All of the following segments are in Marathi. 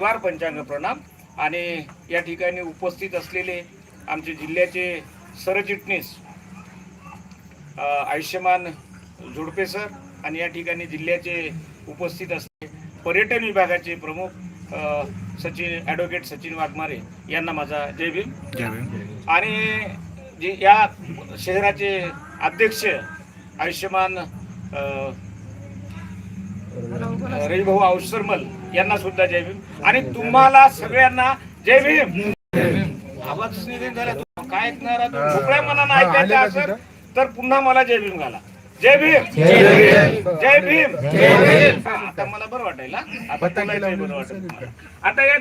वार पंचांग प्रणाम. आणि या ठिकाणी उपस्थित असलेले आमचे जिल्ह्याचे सरचिटणीस आयुष्यमान झुडपे सर आणि या ठिकाणी जिल्ह्याचे उपस्थित असलेले पर्यटन विभागाचे प्रमुख सचिन ॲडव्होकेट सचिन वाघमारे यांना माझा जय भीम. आणि जे या शहराचे अध्यक्ष आयुष्यमान रविभाऊ औसरमल यांना सुद्धा जय भीम. आणि तुम्हाला सगळ्यांना जय भीम. आवाज निघून झाला. तू काय ऐकणार? मोकळ्या मनानं ऐकायचं असेल तर पुन्हा मला जय भीम घाला. जय भीम. जय भीम. हा, आता मला बरं वाटेल हा? आता या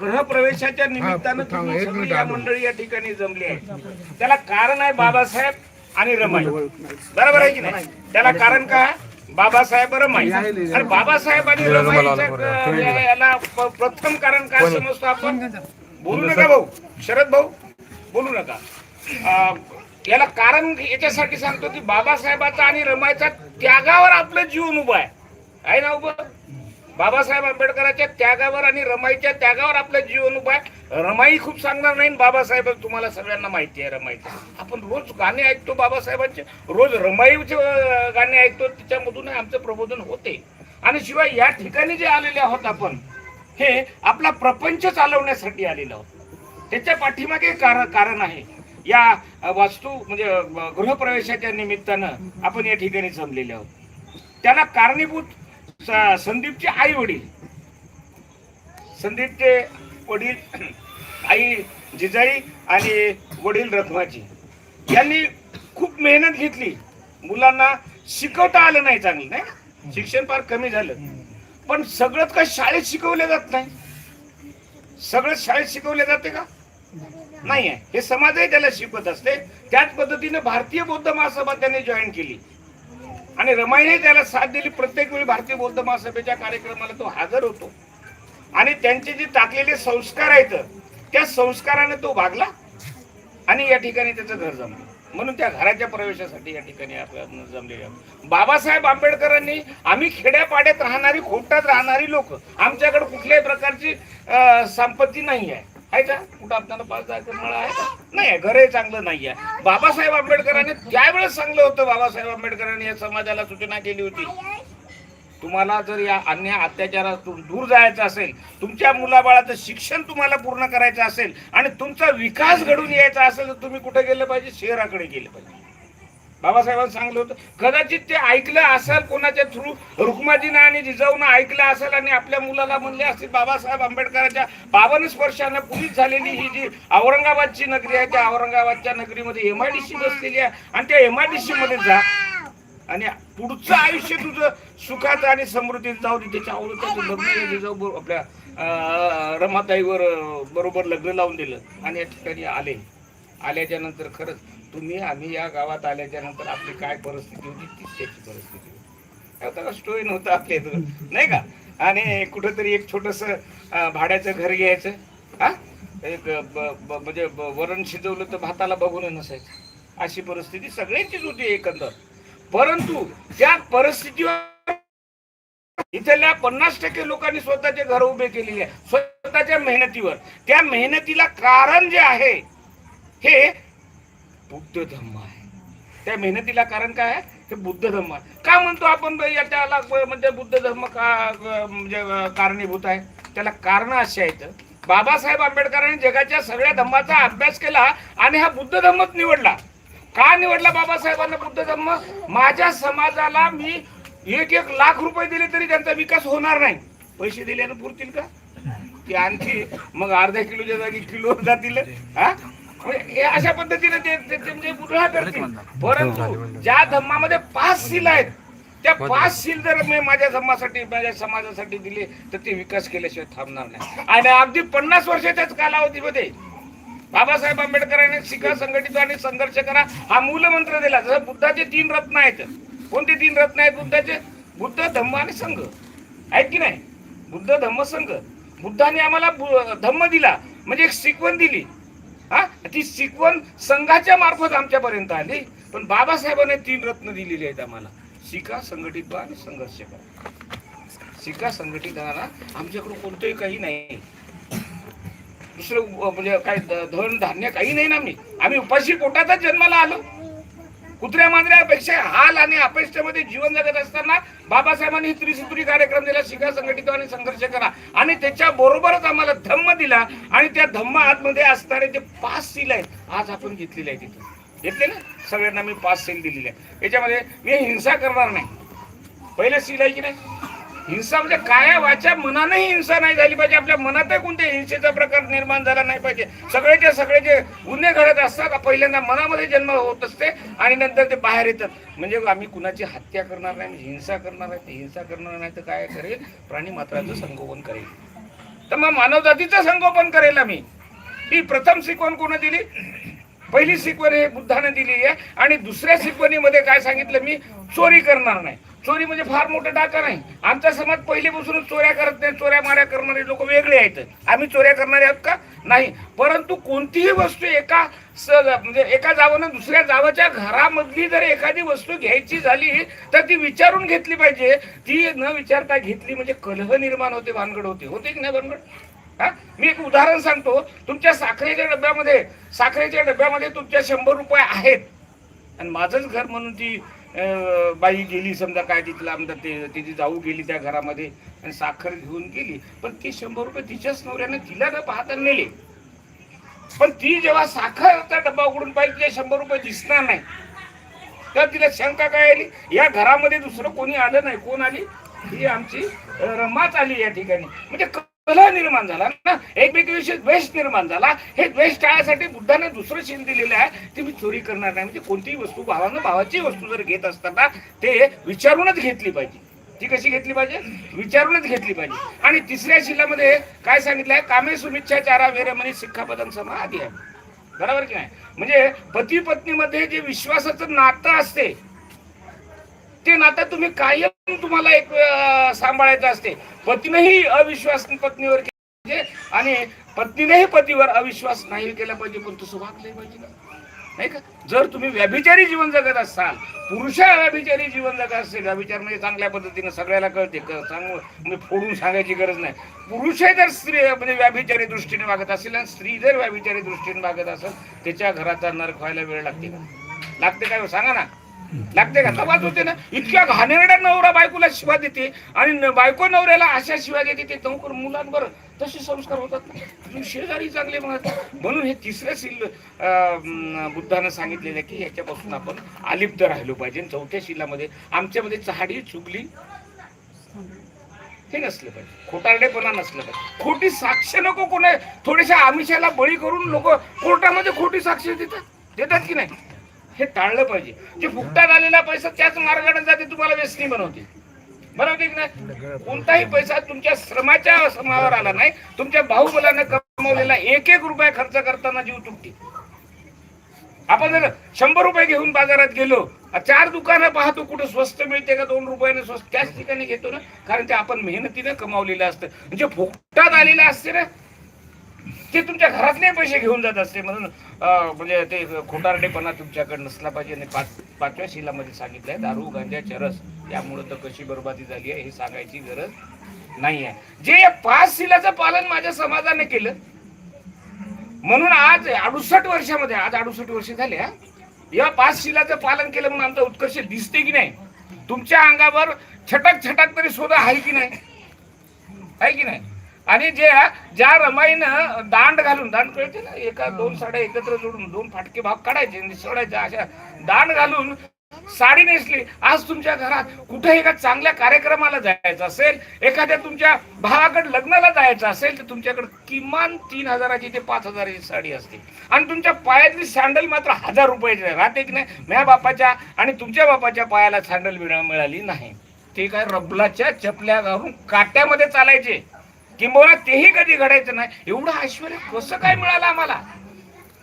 गृहप्रवेशाच्या निमित्तानं तुम्ही या मंडळी या ठिकाणी जमली आहे त्याला कारण आहे बाबासाहेब आणि रमाई. बरोबर आहे की नाही? त्याला कारण काय बाबासाहेब रमाई आणि बाबासाहेब आणि याला प्रथम कारण काय समजतो आपण? बोलू नका भाऊ. शरद भाऊ बोलू नका. याला कारण याच्यासाठी सांगतो की बाबासाहेबाचा आणि रमाईचा त्यागावर आपलं जीवन उभं आहे. आहे ना उभं? बाबासाहेब आंबेडकरांच्या त्यागावर आणि रमाईच्या त्यागावर आपलं जीवन उपाय रमाई खूप सांगणार नाही बाबासाहेब तुम्हाला सगळ्यांना माहिती आहे रमाईचं. आपण रोज गाणे ऐकतो बाबासाहेबांचे. रोज रमाईचे गाणे ऐकतो. त्याच्यामधून आमचं प्रबोधन होते. आणि शिवाय या ठिकाणी जे आलेले आहोत आपण हे आपला प्रपंच चालवण्यासाठी आलेलो आहोत. त्याच्या पाठीमागे कारण कारण आहे. या वास्तू म्हणजे गृहप्रवेशाच्या निमित्तानं आपण या ठिकाणी जमलेले आहोत. त्याला कारणीभूत संदीपचे आई वडील. संदीपचे वडील आई जिजाई आणि वडील रखमाजी. यांनी खूप मेहनत घेतली. मुलांना शिकवता आलं नाही चांगलं नाही शिक्षण फार कमी झालं. पण सगळंच काय शाळेत शिकवलं जात नाही. सगळं शाळेत शिकवले जाते का? नाही. आहे हे समाजही त्याला शिकवत असते. त्याच पद्धतीने भारतीय बौद्ध महासभा त्यांनी जॉईन केली. आणि रमाईने त्याला साथ दिली. प्रत्येक वेळी भारतीय बौद्ध महासभेच्या कार्यक्रमाला तो हजर होतो. आणि त्यांचे जे टाकलेले संस्कार आहेत त्या संस्काराने तो भागला आणि या ठिकाणी त्याचं घर जमलं. म्हणून त्या घराच्या प्रवेशासाठी या ठिकाणी आपल्या जमलेले बाबासाहेब आंबेडकरांनी आम्ही खेड्यापाड्यात राहणारी खोटात राहणारी लोक. आमच्याकडे कुठल्याही प्रकारची संपत्ती नाही आहे. आहे का? कुठं आपल्याला पाच दहा एकर आहे का? नाही आहे घरही चांगलं नाही आहे बाबासाहेब आंबेडकरांनी त्यावेळेस सांगलं होतं बाबासाहेब आंबेडकरांनी या समाजाला सूचना केली होती. तुम्हाला जर या अन्य अत्याचारातून दूर जायचं असेल तुमच्या मुलाबाळाचं शिक्षण तुम्हाला पूर्ण करायचं असेल आणि तुमचा विकास घडून यायचा असेल तर तुम्ही कुठे गेलं पाहिजे? शहराकडे गेलं पाहिजे. बाबासाहेबांनी सांगलं होतं. कदाचित ते ऐकलं असेल कोणाच्या थ्रू रुक्माजीनं आणि जिजाऊनं ऐकलं असेल आणि आपल्या मुलाला म्हणले असतील बाबासाहेब आंबेडकरांच्या बावन स्पर्शानं पुलीस झालेली ही जी औरंगाबादची नगरी आहे त्या औरंगाबादच्या नगरीमध्ये एम आय डी सी बसलेली आहे आणि त्या एम आय डी सी मध्ये जा. आणि पुढचं आयुष्य तुझं सुखाचं आणि समृद्धीत जाऊ दे. त्याच्या आवडत्याचं लग्न जिजाऊ आपल्या रमाताईवर बरोबर लग्न लावून दिलं. आणि या ठिकाणी आले. आल्याच्यानंतर खरंच तुम्ही आम्ही या गावात आल्याच्यानंतर आपली काय परिस्थिती होती तीच त्याची परिस्थिती होती. आता स्टोरी नव्हतं आपल्या इथं. नाही का? आणि कुठंतरी एक छोटस भाड्याचं घर घ्यायचं. हा? एक म्हणजे वरण शिजवलं तर भाताला बघून नसायचं. अशी परिस्थिती सगळ्यांचीच होती एकंदर. परंतु त्या परिस्थितीवर इथल्या पन्नास टक्के लोकांनी स्वतःचे घर उभे केलेले आहे स्वतःच्या मेहनतीवर. त्या मेहनतीला कारण जे आहे हे बुद्ध धम्म आहे. त्या मेहनतीला कारण काय आहे? ते बुद्ध धम्म आहे. का म्हणतो आपण याच्याला म्हणजे बुद्ध धम्म का म्हणजे कारणीभूत आहे? त्याला कारण अशी आहेत. बाबासाहेब आंबेडकरांनी जगाच्या सगळ्या धम्माचा अभ्यास केला आणि हा बुद्ध धम्मच निवडला. का निवडला बाबासाहेबांना बुद्ध धम्म माझ्या समाजाला मी एक एक लाख रुपये दिले तरी त्यांचा विकास होणार नाही. पैसे दिल्यानं पुरतील का? ती आणखी मग अर्ध्या किलोच्या जागी किलो जातील. हा? अशा पद्धतीने ते म्हणजे बुरळा करतील परंतु ज्या धम्मामध्ये पाच सील आहेत त्या पाच सील जर मी माझ्या धम्मासाठी माझ्या समाजासाठी दिले तर ते विकास केल्याशिवाय थांबणार नाही. आणि अगदी पन्नास वर्षाच्याच कालावधीमध्ये बाबासाहेब आंबेडकरांनी शिका संघटित आणि संघर्ष करा हा मूलमंत्र दिला. जसं बुद्धाचे तीन रत्न आहेत. कोणते तीन रत्न आहेत बुद्धाचे? बुद्ध धम्म आणि संघ. आहेत की नाही? बुद्ध धम्म संघ. बुद्धाने आम्हाला धम्म दिला. म्हणजे एक शिकवण दिली. हा? ती शिकवण संघाच्या मार्फत आमच्यापर्यंत आली. पण बाबासाहेबांनी तीन रत्न दिलेली आहेत आम्हाला. शिका संघटित व्हा आणि संघर्ष करा. शिका संघटित राहा. आमच्याकडे कोणतंही काही नाही. दुसरं म्हणजे काय धन धान्य काही नाही ना आम्ही. आम्ही उपाशी पोटातच जन्माला आलो. कुत्र्या मांजऱ्यापेक्षा हाल आणि अपेक्षेमध्ये जीवन जगत असताना बाबासाहेबांनी त्रिसूत्री कार्यक्रम दिला शिका संघटित आणि संघर्ष करा. आणि त्याच्या बरोबरच आम्हाला धम्म दिला आणि त्या धम्म आतमध्ये असणारे जे पाच सील आहेत आज आपण घेतलेले आहे तिथे घेतले ना? सगळ्यांना मी पाच सील दिलेले आहे याच्यामध्ये मी हिंसा करणार नाही. पहिलं सील आहे की नाही? हिंसा म्हणजे काय वाच्या मनानेही हिंसा नाही झाली पाहिजे. आपल्या मनातही कोणत्या हिंसेचा प्रकार निर्माण झाला नाही पाहिजे. सगळेचे सगळे जे गुन्हे घडत असतात पहिल्यांदा मनामध्ये जन्म होत असते आणि नंतर ते बाहेर येतात. म्हणजे आम्ही कुणाची हत्या करणार नाही हिंसा करणार नाही हिंसा करणार नाही तर काय करेल? प्राणी मात्राचं संगोपन करेल. तर मग मानवजातीचं संगोपन करेल आम्ही. ही प्रथम शिकवण कोण दिली? पहिली शिकवण हे बुद्धाने दिली आहे. आणि दुसऱ्या शिकवणीमध्ये काय सांगितलं मी? चोरी करणार नाही. चोरी म्हणजे फार मोठं डाका नाही. आमचा समाज पहिलेपासूनच चोऱ्या करत नाही चोऱ्या माऱ्या करणारे लोक वेगळे आहेत. आम्ही चोऱ्या करणारे आहोत का? नाही. परंतु कोणतीही वस्तू एका स म्हणजे एका जावानं दुसऱ्या जावाच्या घरामधली जर एखादी वस्तू घ्यायची झाली तर ती विचारून घेतली पाहिजे. ती न विचारता घेतली म्हणजे कलह निर्माण होते भानगड होते. होते की नाही भानगड? हा? मी एक उदाहरण सांगतो. तुमच्या साखरेच्या डब्यामध्ये साखरेच्या डब्यामध्ये तुमच्या शंभर रुपये आहेत. आणि माझंच घर म्हणून ती बाई गेली समजा काय तिथला आमदार ते तिची जाऊ गेली त्या घरामध्ये आणि साखर घेऊन गेली. पण ती शंभर रुपये तिच्याच नवऱ्यानं तिला न पाहता नेले. पण ती जेव्हा साखरचा डब्बा उघडून पाहिजे तिला शंभर रुपये दिसणार नाही. तर तिला शंका काय आली? या घरामध्ये दुसरं कोणी आलं नाही. कोण आली? ही आमची रमाच आली या ठिकाणी. म्हणजे कलह निर्माण झाला ना? एकमेकांविषयी द्वेष निर्माण झाला. हे द्वेष टाळण्यासाठी बुद्धाने दुसरं शिन दिलेलं आहे. ते मी चोरी करणार नाही. म्हणजे कोणतीही वस्तू भावानं भावाची वस्तू जर घेत असताना ते विचारूनच घेतली पाहिजे. ती कशी घेतली पाहिजे? विचारूनच घेतली पाहिजे. आणि तिसऱ्या शिलामध्ये काय सांगितलंय कामे सुमिच्छा सुमिच्छाचारा वेरमणी सिक्खापदन समाधी आहे. बरोबर की नाही? म्हणजे पती पत्नीमध्ये जे विश्वासाचं नातं असते ते नातं तुम्ही कायम तुम्हाला एक सांभाळायचं असते. पत्नीही अविश्वास पत्नीवर केला पाहिजे आणि पत्नीनेही पतीवर अविश्वास नाही केला पाहिजे पण तसं वागलं पाहिजे ना नाही का? जर तुम्ही व्याभिचारी जीवन जगत असाल पुरुषा व्याभिचारी जीवन जगत असेल व्याभिचार म्हणजे चांगल्या पद्धतीने सगळ्याला कळते. क- म्हणजे फोडून सांगायची गरज नाही. पुरुषही जर स्त्री म्हणजे व्याभिचारी दृष्टीने वागत असेल आणि स्त्री जर व्याभिचारी दृष्टीने वागत असेल त्याच्या घराचा नरक व्हायला वेळ लागते का? लागते काय हो? सांगा ना. लागते का? तवाच होते ना. इतक्या घाणेरड्या नवरा बायकोला शिवा देते आणि बायको नवऱ्याला अशा शिवा देते ते नौकर मुलांवर तसे संस्कार होतात ना. शेजारी चांगले म्हणत म्हणून हे तिसरे शिल बुद्धानं सांगितलेलं की ह्याच्यापासून आपण अलिप्त राहिलो पाहिजे. चौथ्या शिलामध्ये आमच्यामध्ये चहाडी चुगली हे नसलं पाहिजे. खोटारडेपणा नसलं पाहिजे. खोटी साक्ष नको कोणा थोड्याशा आमिषाला बळी करून लोक कोर्टामध्ये खोटी साक्ष देतात. देतात की नाही? हे टाळलं पाहिजे. जे फुकटात आलेला पैसा त्याच मार्गाने जाते तुम्हाला व्यसनी बनवते. बनवते की नाही? कोणताही पैसा तुमच्या श्रमाच्या समावर आला नाही. तुमच्या भाऊबलानं कमवलेला एक एक रुपया खर्च करताना जीव तुटते. आपण जर शंभर रुपये घेऊन बाजारात गेलो चार दुकानं पाहतो कुठं स्वस्त मिळते का दोन रुपयाने स्वस्त त्याच ठिकाणी घेतो ना. कारण ते आपण मेहनतीने कमावलेलं असतं. म्हणजे फुकटात आलेलं असते ना ते तुमच्या घरातले पैसे घेऊन जात असते म्हणून म्हणजे ते खोटारडेपणा तुमच्याकडे नसला पाहिजे. आणि पाच पाचव्या शिलामध्ये सांगितलंय दारू गांजा चरस यामुळं तर कशी बरबादी झाली आहे हे सांगायची गरज नाही आहे. जे या पाच शिलाचं पालन माझ्या समाजाने केलं म्हणून आज अडुसष्ट वर्षामध्ये आज अडुसष्ट वर्ष झाले या पाच शिलाचं पालन केलं म्हणून आमचा उत्कर्ष दिसते की नाही? तुमच्या अंगावर छटक छटक तरी शोधा आहे की नाही? आहे की नाही? आणि जे ज्या रमाईनं दांड घालून दांड कळते ना एका दोन साड्या एकत्र जोडून दोन फाटके भाग काढायचे आणि सोडायचे अशा दांड घालून साडी नेसली. आज तुमच्या घरात कुठे एका चांगल्या कार्यक्रमाला जायचं असेल एखाद्या तुमच्या भावाकडे लग्नाला जायचं असेल तर तुमच्याकडे किमान तीन हजाराची ते पाच हजाराची साडी असते. आणि तुमच्या पायातली सँडल मात्र हजार रुपयाची. राहते की नाही? माझ्या बापाच्या आणि तुमच्या बापाच्या पायाला सँडल मिळा- मिळाली नाही. ते काय रबलाच्या चपल्या घालून काट्यामध्ये चालायचे. किंबहुना तेही कधी घडायचं नाही. एवढं ऐश्वर कसं काय मिळालं आम्हाला?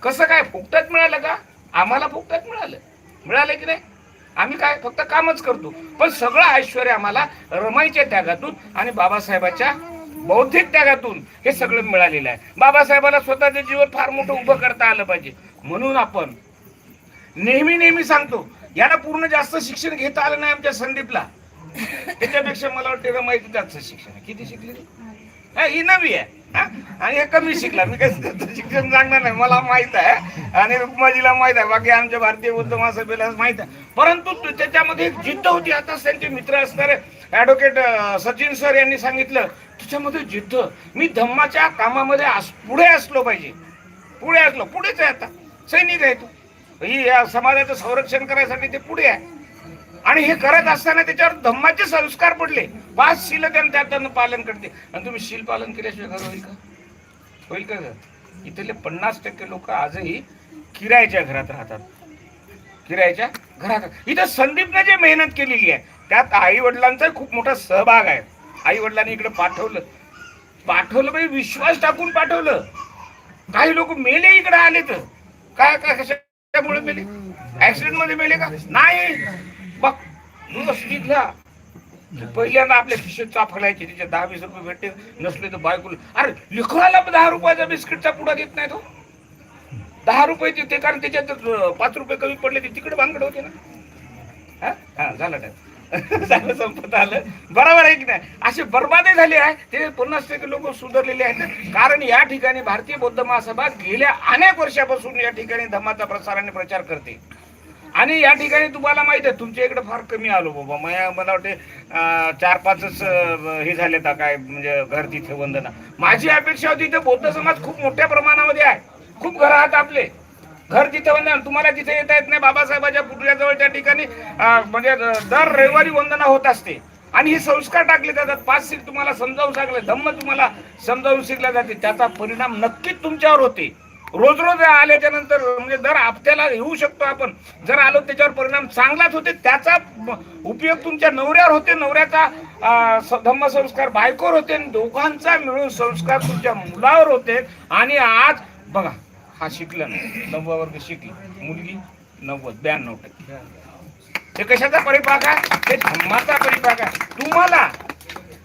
कसं काय? फुकटात मिळालं का? आम्हाला फुकटात मिळालं. मिळालं की नाही? आम्ही काय? फक्त कामच करतो. पण सगळं ऐश्वर आम्हाला रमाईच्या त्यागातून आणि बाबासाहेबाच्या बौद्धिक त्यागातून हे सगळं मिळालेलं आहे. बाबासाहेबाला स्वतःचं जीवन फार मोठं उभं करता आलं पाहिजे. म्हणून आपण नेहमी नेहमी सांगतो याला पूर्ण जास्त शिक्षण घेता आलं नाही आमच्या संदीपला. त्याच्यापेक्षा मला वाटतं रमाईचं जास्त शिक्षण किती शिकलेली? हा, ही नवी आहे. हा? आणि हे कमी शिकला. मी काही शिक्षण सांगणार नाही. मला माहीत आहे. आणि रुक्माजीला माहीत आहे. बाकी आमच्या भारतीय बौद्ध महासभेला माहीत आहे. परंतु त्याच्यामध्ये एक जिद्द होती. आता त्यांचे मित्र असणारे ऍडव्होकेट सचिन सर यांनी सांगितलं त्याच्यामध्ये जिद्द. मी धम्माच्या कामामध्ये पुढे असलो पाहिजे. पुढे असलो. पुढेच आहे आता. सैनिक आहे तो. ही या समाजाचं संरक्षण करायसाठी ते पुढे आहे. आणि हे करत असताना त्याच्यावर धम्माचे संस्कार पडले. पाच शील त्यानं त्यातनं पालन करते. आणि तुम्ही शील पालन केल्याशिवाय घर होईल का? होईल का घर? इथले पन्नास टक्के लोक आजही किरायच्या घरात राहतात. किरायच्या घरात इथं संदीपनं जे मेहनत केलेली आहे त्यात आई वडिलांचा खूप मोठा सहभाग आहे. आई वडिलांनी इकडे पाठवलं. पाठवलं म्हणजे विश्वास टाकून पाठवलं. काही लोक मेले इकडे आले तर काय काय कशामुळे मेले? ऍक्सिडेंटमध्ये मेले का? नाही. बघ तिथला पहिल्यांदा आपल्या खिशेत चाफडायचे तिचे दहा वीस रुपये भेटते नसले तर बायकुल अरे लिखवायला दहा रुपयाचा बिस्किटचा पुडा देत नाही तो. दहा रुपये देते कारण त्याच्यात पाच रुपये कमी पडले ते तिकडे भांगड होते ना. हा? झालं काय झालं संपत आलं. बरोबर आहे की नाही? असे बरबादे झाले आहे. ते पन्नास टक्के लोक सुधारलेले आहेत कारण या ठिकाणी भारतीय बौद्ध महासभा गेल्या अनेक वर्षापासून या ठिकाणी धम्माचा प्रसार आणि प्रचार करते. आणि या ठिकाणी तुम्हाला माहीत आहे तुमच्या इकडे फार कमी आलो बाबा. माझ्या मला वाटते चार पाचच हे झाले तर काय म्हणजे घर तिथे वंदना. माझी अपेक्षा होती इथे बौद्ध समाज खूप मोठ्या प्रमाणामध्ये आहे. खूप घर आहात आपले. घर तिथे वंदना. तुम्हाला तिथे येता येत नाही बाबासाहेबाच्या पुतळ्याजवळ त्या ठिकाणी म्हणजे दर रविवारी वंदना होत असते. आणि हे संस्कार टाकले जातात. पाच सीट तुम्हाला समजावून सांगले. धम्म तुम्हाला समजावून शिकले जाते. त्याचा परिणाम नक्कीच तुमच्यावर होते. रोज रोज आल्याच्यानंतर म्हणजे दर हप्त्याला येऊ शकतो आपण. जर आलो त्याच्यावर परिणाम चांगलाच होते त्याचा उपयोग तुमच्या नवऱ्यावर होते नवऱ्याचा अं, धम्म संस्कार बायकोवर होते आणि दोघांचा मिळून संस्कार तुमच्या मुलावर होते. आणि आज बघा हा शिकला नाही. नववा वर्ग शिकली. मुलगी नव्वद ब्याण्णव टक्के. ते कशाचा परिपाक आहे? ते धम्माचा परिपाक आहे. तुम्हाला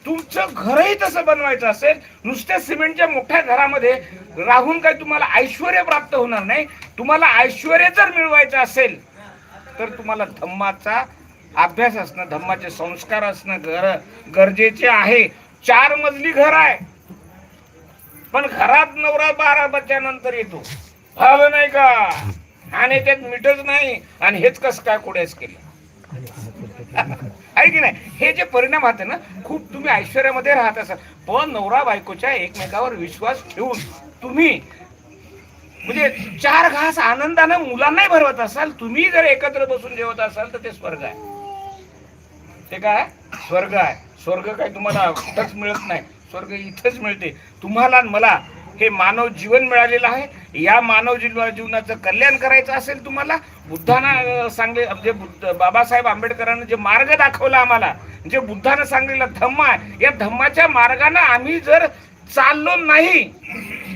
तुमचं घरही तसं बनवायचं असेल नुसत्या सिमेंटच्या मोठ्या घरामध्ये राहून काही तुम्हाला ऐश्वर प्राप्त होणार नाही. तुम्हाला ऐश्वर जर मिळवायचं असेल तर तुम्हाला धम्माचा अभ्यास असणं धम्माचे संस्कार असणं घर गरजेचे आहे. चार मजली घर आहे. पण घरात नवरा बारा बच्च्यानंतर येतो. झालं नाही का? आणि त्यात मीठच नाही. आणि हेच कसं काय कुठेच केलं? आहे की नाही? हे जे परिणाम होते ना खूप तुम्ही ऐश्वर्यामध्ये राहत असाल. पण नवरा बायकोच्या एकमेकावर विश्वास ठेवून तुम्ही म्हणजे चार घास आनंदानं मुलांनाही भरवत असाल तुम्ही जर एकत्र बसून जेवत असाल तर ते स्वर्ग आहे. ते काय? स्वर्ग आहे. स्वर्ग काय तुम्हाला कुठंच मिळत नाही. स्वर्ग इथंच मिळते. तुम्हाला मला हे मानव जीवन मिळालेलं आहे. या मानव जीवनाचं कल्याण करायचं असेल तुम्हाला बुद्धानं सांगले म्हणजे बुद्ध बाबासाहेब आंबेडकरांनी जे मार्ग दाखवला आम्हाला जे बुद्धानं सांगलेला धम्म आहे. या धम्माच्या मार्गानं आम्ही जर चाललो नाही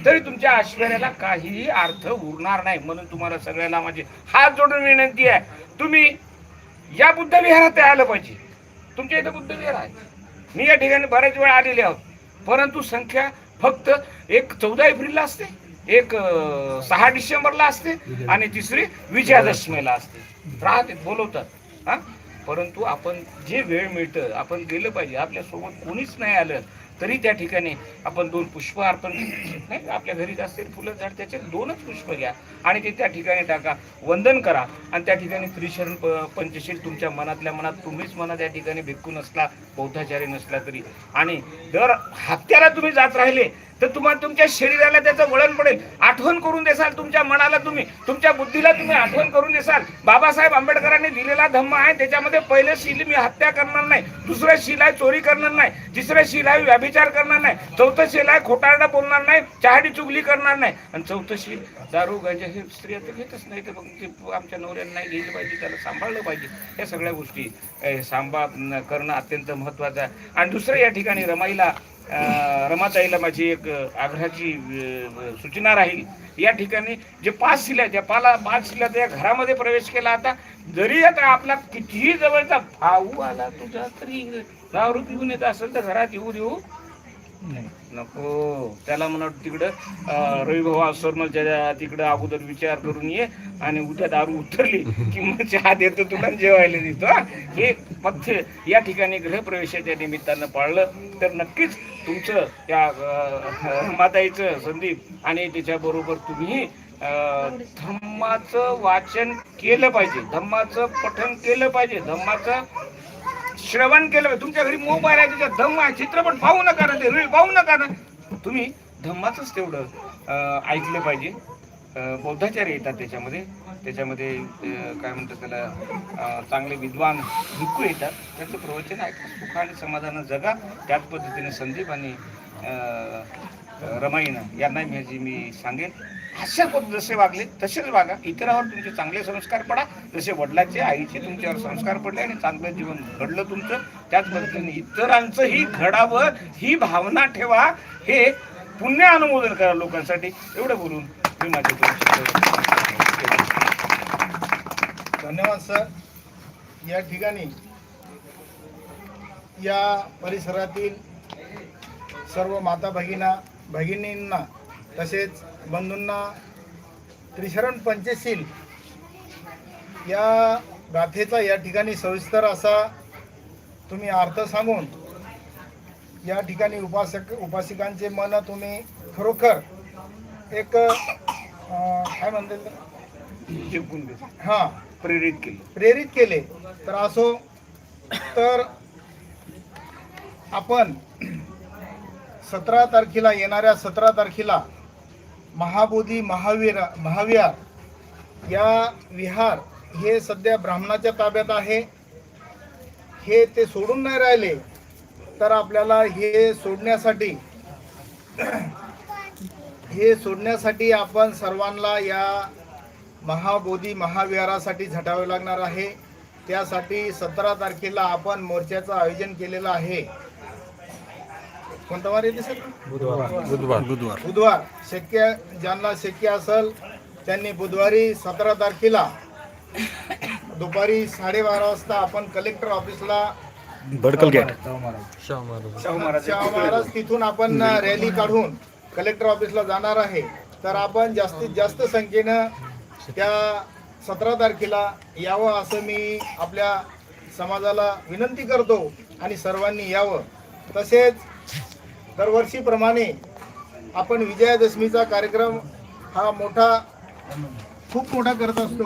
तरी तुमच्या आश्चर्याला काहीही अर्थ उरणार नाही म्हणून तुम्हाला सगळ्याला माझी हात जोडून विनंती आहे. तुम्ही या बुद्ध विहारात आलं पाहिजे. तुमच्या इथं बुद्ध विहार आहे. मी या ठिकाणी बऱ्याच वेळा आलेले आहोत. परंतु संख्या फक्त एक चौदा एप्रिलला असते एक सहा डिसेंबरला असते आणि तिसरी विजयादशमीला असते. राहते बोलवतात. हा? परंतु आपण जे वेळ मिळतं आपण गेलं पाहिजे. आपल्यासोबत कोणीच नाही आलं. तरी त्या ठिकाणी आपण दोन पुष्प अर्पण नाही. आपल्या घरी असतील फुलं झाड त्याचे दोनच पुष्प घ्या. आणि ते त्या ठिकाणी टाका. वंदन करा. आणि त्या ठिकाणी त्रिशरण प पंचशील तुमच्या मनातल्या मनात तुम्हीच मनात या ठिकाणी भिक्खू नसला बौद्धाचार्य नसला तरी. आणि दर हत्याला तुम्ही जात राहिले तर तुम्हाला तुमच्या शरीराला त्याचं वळण पडेल. आठवण करून देसाल तुमच्या मनाला तुम्ही. तुमच्या बुद्धीला तुम्ही आठवण करून देसाल. बाबासाहेब आंबेडकरांनी दिलेला धम्म आहे त्याच्यामध्ये पहिलं शील मी हत्या करणार नाही. दुसरं शील आहे चोरी करणार नाही. तिसरं शील आहे व्यभिचार करणार नाही. चौथशीला खोटारडा बोलणार नाही चहाडी चुगली करणार नाही. आणि चौथशी दारू गांजा हे स्त्रिया तर घेतच नाही. तर मग ते आमच्या नवऱ्यांना नाही पाहिजे त्याला सांभाळलं पाहिजे. या सगळ्या गोष्टी सांभाळ करणं अत्यंत महत्त्वाचं आहे. आणि दुसरं या ठिकाणी रमाईला रमाताईला माझी एक आग्रहाची सूचना राहील. या ठिकाणी जे पाच शिल्या त्या पाला पाच शिल्या त्या घरामध्ये प्रवेश केला आता जरी आता आपला कितीही जवळचा भाऊ आला तुझा तरी दारू पिऊन येत असेल तर घरात येऊ देऊ. नको. त्याला म्हणा तिकडं रविभाऊ सरमलच्या तिकडं अगोदर विचार करून ये आणि उद्या दारू उतरली की मग चहा देतो तुला जेवायला देतो हे. पथ्य या ठिकाणी गृहप्रवेशाच्या निमित्तानं पाळलं. तर नक्कीच तुमचं त्या माताईचं संदीप आणि त्याच्याबरोबर तुम्ही धम्माचं वाचन केलं पाहिजे. धम्माचं पठन केलं पाहिजे. धम्माचं श्रवण केलं तुमच्या घरी मोबाईल आहे त्याच्यात धम्म आहे चित्रपट पाहू नका ना ते रील पाहू नका ना. तुम्ही धम्माचंच तेवढं ऐकलं पाहिजे. बौद्धाचार्य येतात त्याच्यामध्ये. त्याच्यामध्ये काय म्हणतात त्याला चांगले विद्वान भिक्खू येतात. त्याचं प्रवचन ऐका सुख आणि समाधान जगा. त्याच पद्धतीने संदीप आणि रमाईनं यांना म्हणजे मी सांगेन अशा जसे वागले तसेच वागा. इतरावर तुमचे चांगले संस्कार पडा. जसे वडिलाचे आईचे तुमच्यावर संस्कार पडले आणि चांगलं जीवन घडलं तुमचं त्याच पद्धतीने इतरांचंही घडावं ही भावना ठेवा. हे पुण्य अनुमोदन करा लोकांसाठी. एवढं बोलून मी माझे धन्यवाद सर. या ठिकाणी या परिसरातील सर्व माता भगिना भगिनींना तसेच बंधूंना त्रिशरण पंचशील या गाथेचा या ठिकाणी सविस्तर असा तुम्ही अर्थ सांगून या ठिकाणी उपासक उपासिकांचे मन तुम्ही खरोखर एक काय म्हणतात त्याला? जिंकून हां. प्रेरित केलं. प्रेरित केले. तर असो तर आपण सतरा तारखेला येणाऱ्या सतरा तारखेला महाबोधी महावीर महाविहार या विहार हे सध्या ब्राह्मणाच्या ताब्यात आहे. हे ते सोडून नाही राहिले तर आपल्याला हे सोडण्यासाठी हे सोडण्यासाठी आपण सर्वांना या महाबोधी महाविहारासाठी झटावे लागणार आहे. त्यासाठी सतरा तारखेला आपण मोर्चाचं आयोजन केलेलं आहे. कोणता वार येते सर? बुधवार. बुधवार. बुधवार. शक्य ज्यांना शक्य असेल त्यांनी बुधवारी सतरा तारखेला दुपारी साडेबारा वाजता आपण कलेक्टर ऑफिसला भडकल गेट शाहू महाराज. तिथून आपण रॅली काढून कलेक्टर ऑफिसला जाणार आहे. तर आपण जास्तीत जास्त संख्येनं त्या सतरा तारखेला यावं असं मी आपल्या समाजाला विनंती करतो आणि सर्वांनी यावं. तसेच दरवर्षीप्रमाणे आपण विजयादशमीचा कार्यक्रम हा मोठा खूप मोठा करत असतो.